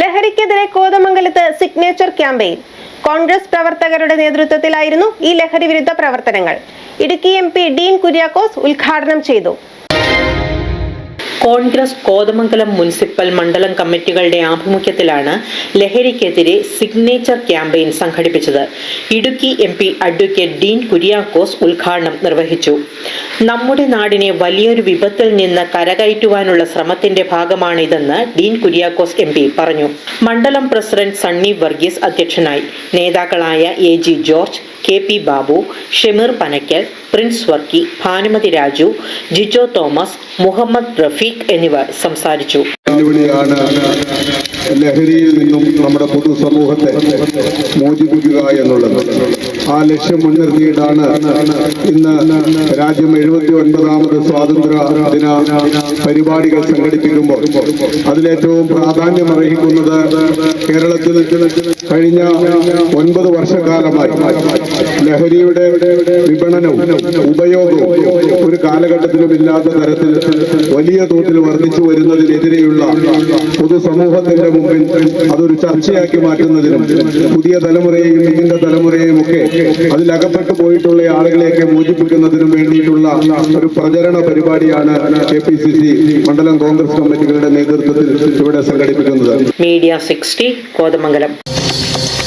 ലഹരിക്കെതിരെ കോതമംഗലത്ത് signature campaign Congress പ്രവർത്തകരുടെ നേതൃത്വത്തിലായിരുന്നു ഈ ലഹരി വിരുദ്ധ പ്രവർത്തനങ്ങൾ. ഇടുക്കി എം ഡീൻ കുര്യാക്കോസ് ഉദ്ഘാടനം ചെയ്തു. കോൺഗ്രസ് കോതമംഗലം മുനിസിപ്പൽ മണ്ഡലം കമ്മിറ്റികളുടെ ആഭിമുഖ്യത്തിലാണ് ലഹരിക്കെതിരെ സിഗ്നേച്ചർ ക്യാമ്പയിൻ സംഘടിപ്പിച്ചത്. Idukki M P advocate Dean Kuriakose ഉദ്ഘാടനം നിർവഹിച്ചു. നമ്മുടെ നാടിനെ വലിയൊരു വിപത്തിൽ നിന്ന് കരകയറ്റുവാനുള്ള ശ്രമത്തിന്റെ ഭാഗമാണിതെന്ന് ഡീൻ കുര്യാക്കോസ് എം പി പറഞ്ഞു. മണ്ഡലം പ്രസിഡന്റ് സണ്ണി വർഗീസ് അധ്യക്ഷനായി നേതാക്കളായ A G George K P Babu Shemeer Panakkal Prince Varkey Bhanumathi Raju Jijo Thomas Muhammad Rafeeq എന്നിവർ സംസാരിച്ചു. ലഹരിയിൽ നിന്നും നമ്മുടെ പൊതുസമൂഹത്തെ മോചിപ്പിക്കുക എന്നുള്ളത്. ആ ലക്ഷ്യം മുൻനിർത്തിയിട്ടാണ് ഇന്ന് രാജ്യം എഴുപത്തി ഒൻപതാമത് സ്വാതന്ത്ര്യ ദിന പരിപാടികൾ സംഘടിപ്പിക്കുമ്പോൾ അതിലേറ്റവും പ്രാധാന്യം അർഹിക്കുന്നത് കേരളത്തിൽ കഴിഞ്ഞ ഒൻപത് വർഷക്കാലമായി ലഹരിയുടെ വിപണനവും ഉപയോഗവും ഒരു കാലഘട്ടത്തിലും ഇല്ലാത്ത തരത്തിൽ വലിയ തോതിൽ വർദ്ധിച്ചു വരുന്നതിനെതിരെയുള്ള പൊതുസമൂഹത്തിന്റെ മുമ്പിൽ അതൊരു ചർച്ചയാക്കി മാറ്റുന്നതിനും പുതിയ തലമുറയെയും ഇതിന്റെ തലമുറയെയും ഒക്കെ അതിലകപ്പെട്ടു പോയിട്ടുള്ള ആളുകളെയൊക്കെ മോചിപ്പിക്കുന്നതിനും വേണ്ടിയിട്ടുള്ള ഒരു പ്രചരണ പരിപാടിയാണ് കെ പി സി സി മണ്ഡലം കോൺഗ്രസ് കമ്മിറ്റികളുടെ നേതൃത്വത്തിൽ ഇവിടെ സംഘടിപ്പിക്കുന്നത്. Media sixty Kothamangalam. Thank you.